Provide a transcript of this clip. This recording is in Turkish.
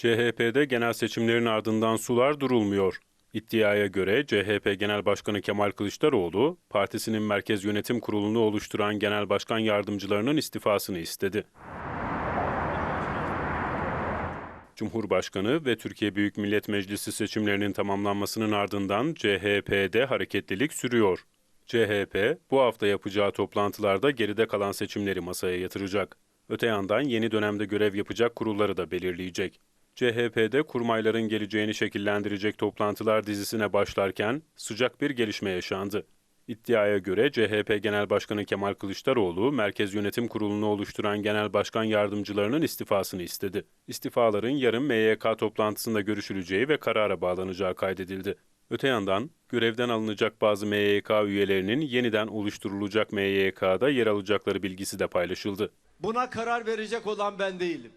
CHP'de genel seçimlerin ardından sular durulmuyor. İddiaya göre CHP Genel Başkanı Kemal Kılıçdaroğlu, partisinin Merkez Yönetim Kurulu'nu oluşturan genel başkan yardımcılarının istifasını istedi. Cumhurbaşkanı ve Türkiye Büyük Millet Meclisi seçimlerinin tamamlanmasının ardından CHP'de hareketlilik sürüyor. CHP bu hafta yapacağı toplantılarda geride kalan seçimleri masaya yatıracak. Öte yandan yeni dönemde görev yapacak kurulları da belirleyecek. CHP'de kurmayların geleceğini şekillendirecek toplantılar dizisine başlarken sıcak bir gelişme yaşandı. İddiaya göre CHP Genel Başkanı Kemal Kılıçdaroğlu, Merkez Yönetim Kurulu'nu oluşturan genel başkan yardımcılarının istifasını istedi. İstifaların yarın MYK toplantısında görüşüleceği ve karara bağlanacağı kaydedildi. Öte yandan görevden alınacak bazı MYK üyelerinin yeniden oluşturulacak MYK'da yer alacakları bilgisi de paylaşıldı. Buna karar verecek olan ben değilim.